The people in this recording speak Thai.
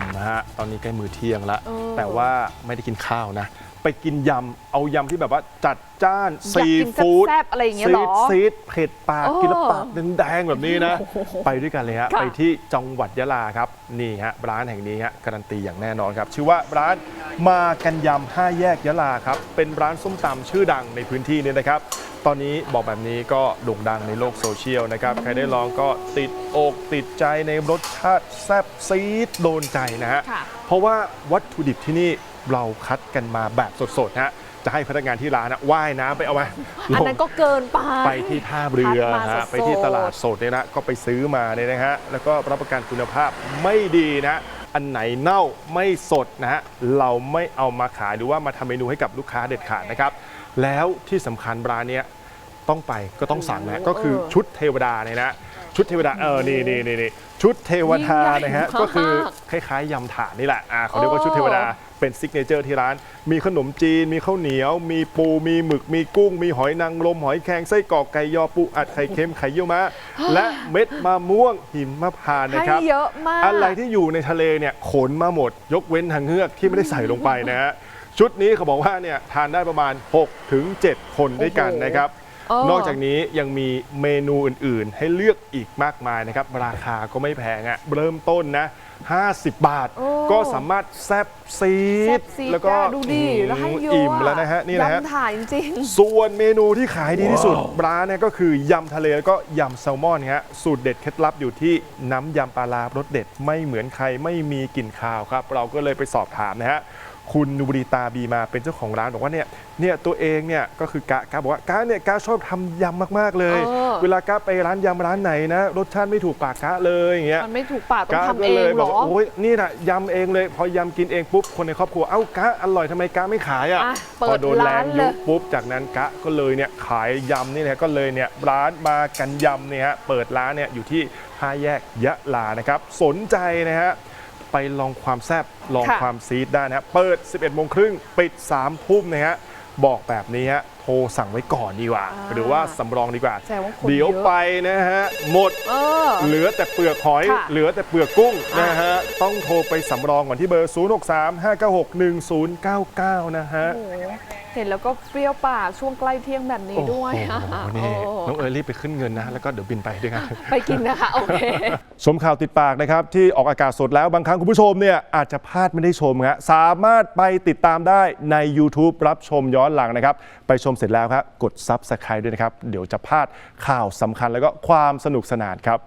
มนะฮะตอนนี้ใกล้มือเที่ยงแล้วเออแต่ว่าไม่ได้กินข้าวนะ ไปกินยำเอายำที่แบบว่าจัด จ้าน อยากซีกินฟู้ดแซ่บๆอะไรอย่างเงี้ยเหรอซีดซีดเผ็ดปากเออกินแล้วปากแดงๆแบบนี้นะโอ้โหไปด้วยกันเลยฮะ ค่ะ ไปที่จังหวัดยะลาครับ นี่ฮะ ร้านแห่งนี้ฮะ การันตีอย่างแน่นอนครับ ชื่อว่าร้านมากันยำห้าแยกยะลาครับ เป็นร้านส้มตำชื่อดังในพื้นที่นี้นะครับ ตอนนี้บอกแบบนี้ก็โด่งดังในโลกโซเชียลนะครับ ใครได้ลองก็ติดอกติดใจในรสชาติแซ่บซีดโดนใจนะฮะ ค่ะ เพราะว่าวัตถุดิบที่นี่เราคัดกันมาแบบสดๆฮะ จะให้พนักงานที่ร้านนะว่ายน้ำไปเอามาอันนั้นก็เกินไป ไปที่ท่าเรือคัดมาสฮะดๆ ไปที่ตลาดสดเนี่ยนะก็ไปซื้อมาเนี่ยนะฮะแล้วก็รับประกันคุณภาพไม่ดีนะ อันไหนเน่าไม่สดนะฮะเราไม่เอามาขายหรือว่ามาทำเมนูให้กับลูกค้าเด็ดขาดนะครับ แล้วที่สำคัญร้านเนี้ยต้องไปก็ต้องสั่งนะก็คือชุดเทวดาเนี่ยนะชุดเทวดาเออนี่นี่นี่นี่ชุดเทวดานะฮะยิ่งใหญ่มาก ก็คือคล้ายๆยำถาดนี่แหละอ่าเขาเรียกว่าชุดเทวดา เป็นซิกเนเจอร์ที่ร้าน มีขนมจีน มีข้าวเหนียว มีปู มีหมึก มีกุ้ง มีหอยนางรม หอยแครงไส้กรอกไก่ยอปูอัดไข่เค็มไข่เยี่ยวม้าและเม็ดมะม่วงหิมพานต์ให้นะครับเยอะมาก อะไรที่อยู่ในทะเลเนี่ยขนมาหมด ยกเว้นทางเงือกที่ไม่ได้ใส่ลงไปนะฮะชุดนี้เขาบอกว่าเนี่ยทานได้ประมาณ6ถึง7คนด้วยกันนะครับ เออนอกจากนี้ยังมีเมนูอื่นๆ ให้เลือกอีกมากมายนะครับ ราคาก็ไม่แพงอะ่ะเริ่มต้นนะ 50 บาท โอ้ ก็สามารถแซบซีแซ่ดบซีดแล้วก็อะดูดิแล้วให้เยอะอิ่มแล้วนะฮะนี่แหละฮะ ยำถ่ายจริง ส่วนเมนูที่ขายดีที่สุดร้านเนี่ยก็คือยำทะเลแล้วก็ยำแซลมอนฮะสูตรเด็ดเคล็ดลับอยู่ที่น้ำยำปลาร้ารสเด็ดไม่เหมือนใครไม่มีกลิ่นคาวครับ เราก็เลยไปสอบถามนะฮะ คุณนุบรีตาบีมาเป็นเจ้าของร้านบอกว่าเนี่ยเนี่ยตัวเองเนี่ยก็คือกะกะบอกว่ากะเนี่ยกะชอบทำยำมากๆเลย เออ เวลากะไปร้านยำร้านไหนนะ รสชาติไม่ถูกปากกะเลยอย่างเงี้ยๆมันไม่ถูกปากต้องกะทำก็เอเลงยเหบรอกอ ว่าโอ้ยนี่นะยำเองเลย พอยำกินเองปุ๊บคนในครอบครัวเอ้ากะอร่อยทำไมกะไม่ขายอะอะพอเปิดโดนแรร้างนเลยุยบปุ๊บจากนั้นกะก็เลยเนี่ยขายยำนี่แหละก็เลยเนี่ยร้านมากันยำเนี่ยฮะเปิดร้านเนี่ยอยู่ที่ห้าแยกยะลานะครับ สนใจนะฮะ ไปลองความแซ่บลองค่ะความซีดได้นะฮะเปิด 11โมงครึ่งปิด3ทุ่มนะฮะบอกแบบนี้ฮะโทรสั่งไว้ก่อนดีกว่า หรือว่าสำรองดีกว่า แสดงว่าคนเดี๋ยวเยอะไปนะฮะหมด เออ เหลือแต่เปลือกหอย ค่ะเหลือแต่เปลือกกุ้งอะนะฮะ ต้องโทรไปสำรองก่อนที่เบอร์ 0635961099 นะฮะ โอ้โหเห็นแล้วก็เปรี้ยวปากช่วงใกล้เที่ยงแบบนี้ด้วยโอ้โหนี่โอ้น้องเอ๋ยรีบไปขึ้นเงินนะ แล้วก็เดี๋ยวบินไปด้วยกันไปกินนะคะ โอเค ชมข่าวติดปากนะครับ ที่ออกอากาศสดแล้วบางครั้งคุณผู้ชมเนี่ยอาจจะพลาดไม่ได้ชมฮะสามารถไปติดตามได้ใน YouTube รับชมย้อนหลังนะครับ ไปชมเสร็จแล้วครับกด Subscribe ด้วยนะครับ เดี๋ยวจะพลาดข่าวสำคัญแล้วก็ความสนุกสนานครับ